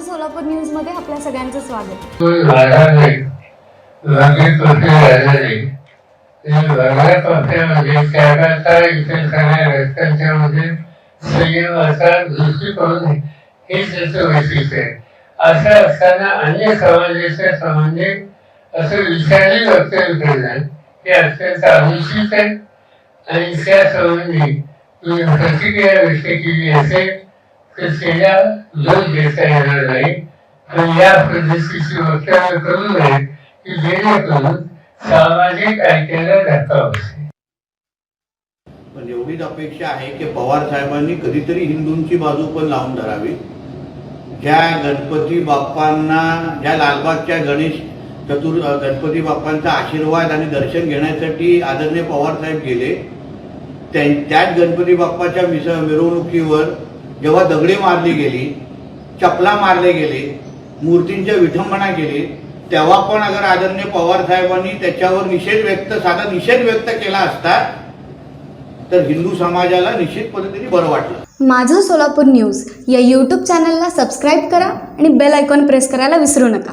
सोलापूर न्यूजमध्ये आपल्या सगळ्यांचं स्वागत. म्हणजे त्याचं वैशिष्ट्य आहे. असं असताना अन्य समाजाच्या संबंधित असं विचारही वक्तव्य करणं हे अत्यंत अनुचित आहे. आणि त्या संबंधी तुम्ही प्रतिक्रिया व्यक्त केली असेल तर त्याला दोष देता येणार नाही. पण या पद्धतीची वक्तव्य करू नये की जेणेकरून सामाजिक ऐक्याला धक्का बसेल पण एवढीच अपेक्षा आहे की पवार साहेबांनी कधीतरी हिंदूंची बाजू पण लावून धरावी. ज्या गणपती बाप्पांना ज्या लालबागच्या गणेश चतुर गणपती बाप्पांचा आशीर्वाद आणि दर्शन घेण्यासाठी आदरणीय पवार साहेब गेले त्या- त्याच गणपती बाप्पाच्या मिस मिरवणुकीवर जेव्हा दगडे मारली गेली चपला मारले गेले मूर्तींच्या विठंबना केली तेव्हा पण अगर आदरणीय पवार साहेबांनी त्याच्यावर निषेध व्यक्त साधा निषेध व्यक्त केला असता तर हिंदू समाजाला निश्चित पद्धतीने बरं वाटलं. माझं सोलापूर न्यूज या यूट्यूब चॅनलला सबस्क्राईब करा आणि बेल आयकॉन प्रेस करायला विसरू नका.